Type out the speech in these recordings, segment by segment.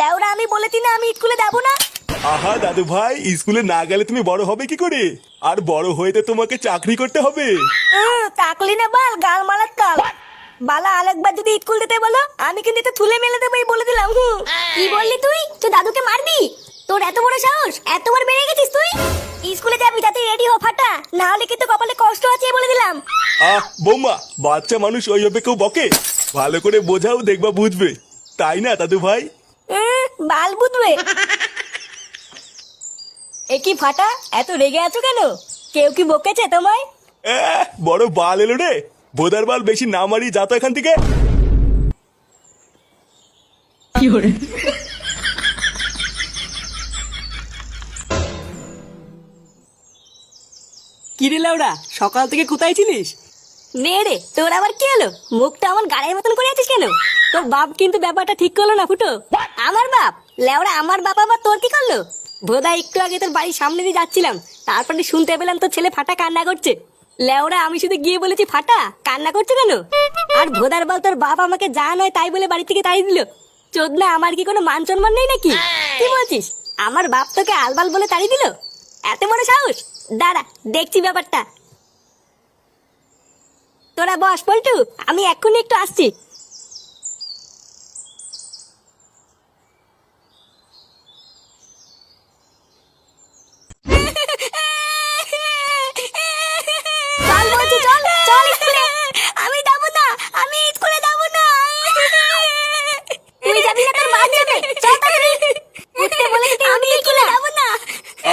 লেওরা আমি বলেছি না আমি স্কুলে যাব না। আহা দাদু ভাই স্কুলে না গেলে তুমি বড় হবে কি করে? আর বড় হয়ে তো তোমাকে চাকরি করতে হবে। চাকলি না বাল গাল মালার কাল। বালা আরেকবার যদি স্কুল যেতে বলো আমি কিন্তু এটা তুলে মেলে দেবো বলে দিলাম কি বললি তুই? তুই দাদুকে মারবি? তোর এত বড় সাহস? এতবার বেড়ে গেছিস তুই? স্কুলে যাবি তাতে রেডি হ ফাটা। না হলে কিন্তু কপালে কষ্ট আছে বলে দিলাম। আহ বৌমা বাচ্চা মানুষ ওইভাবে কেউ বকে? ভালো করে বোঝাও দেখবা বুঝবে। তাই না দাদু ভাই? বাল বুঝবে এ কি ফাটা? এত রেগে আছো কেন? কেউ কি বকেছে তোমায়? বড় বাল এলো রে। বোদার বাল বেশি না মারি যা তো এখান থেকে। কি কিরে লাউডা সকাল থেকে কোথায় ছিলিস? নে রে তোর আবার কি হলো? মুখটা আমার গাড়ির মতন করে আছিস কেন? তোর বাপ কিন্তু ব্যাপারটা ঠিক করল না ফুটো। আমার বাপ? লেওড়া আমার বাবা আবার তোর কি করল? বোধা একটু আগে তোর বাড়ির সামনে দিয়ে যাচ্ছিলাম তারপরে শুনতে পেলাম তোর ছেলে ফাটা কান্না করছে। লেওড়া আমি শুধু গিয়ে বলেছি ফাটা কান্না করছে কেন? আর ভোদার বল তোর বাপ আমাকে যা নয় তাই বলে বাড়ি থেকে তাড়িয়ে দিল। চোদনা আমার কি কোনো মান সম্মান নেই নাকি? কি বলছিস? আমার বাপ তোকে আলবাল বলে তাড়িয়ে দিল? এত বড় সাহস? দাঁড়া দেখছি ব্যাপারটা। তোরা বস পল্টু আমি এক্ষুনি একটু আসছি।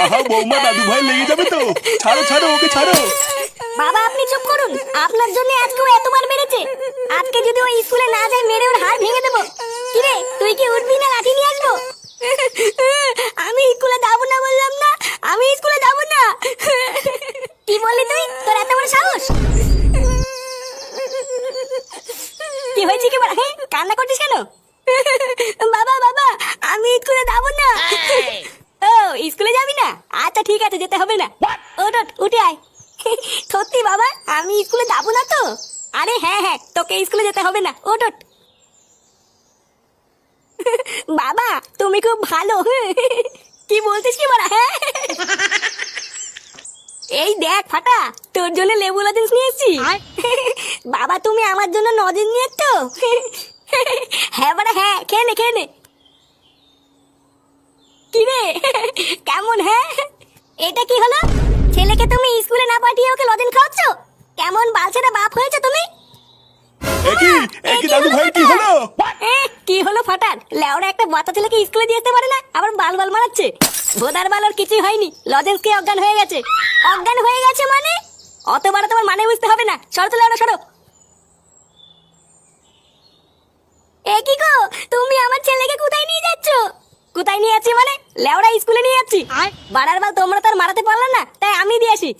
আহা বৌমা দাদু ভাই লেগে যাবে তো। ছাড়ো ছাড়ো ওকে ছাড়ো। বাবা আপনি চুপ করুন। আপনার জন্য আজকে ও এতবার মেরেছে। আজকে যদি ও স্কুলে না যায় মেরে ওর হাড় ভেঙে দেবো। কিরে তুই কি উঠবি না লাঠি নিয়ে আসব? আমি স্কুলে যাব না বললাম না আমি স্কুলে যাব না। কি বললি তুই? তোর এত বড় সাহস? কি হয়েছে কি হ্যাঁ কান্না করছিস কেন? বাবা বাবা আমি স্কুলে যাব না। ও স্কুলে যাবি না? আচ্ছা ঠিক আছে যেতে হবে না। ওঠ, উঠে আয়। সত্যি বাবা আমি স্কুলে যাব না তো? আরে হ্যাঁ হ্যাঁ তোকে স্কুলে যেতে হবে না। ওঠ ওঠ। বাবা তুমি খুব ভালো। কি বলছিস কি বলা হ্যাঁ? এই দেখ ফাটা তোর জন্য লেবু লজেন্স নিয়ে এসেছি বাবা তুমি আমার জন্য নজেন নিয়ে তো হ্যাঁ বাড়া হ্যাঁ খেয়ে নে খেয়ে নে। কি রে? কেমন হ্যাঁ? এটা কি হলো? ছেলেকে লেওরা একটা বাচ্চা ছেলেকে স্কুলে দিয়ে পারে না আবার বাল বাল মারাচ্ছে। ভোদার বাল ওর কিছুই হয়নি লজেন্স কে অজ্ঞান হয়ে গেছে। অজ্ঞান হয়ে গেছে মানে? অতবার তোমার মানে বুঝতে হবে না। সরো তো লেওরা সরো। এ গো তুমি আমার ছেলেকে কোথায় নিয়ে যাচ্ছ? কোথায় নিয়ে যাচ্ছি মানে? লেওরা স্কুলে নিয়ে যাচ্ছি। বাড়ার বাল তোমরা তার মারাতে পারলে না তাই আমি দিয়ে আসি।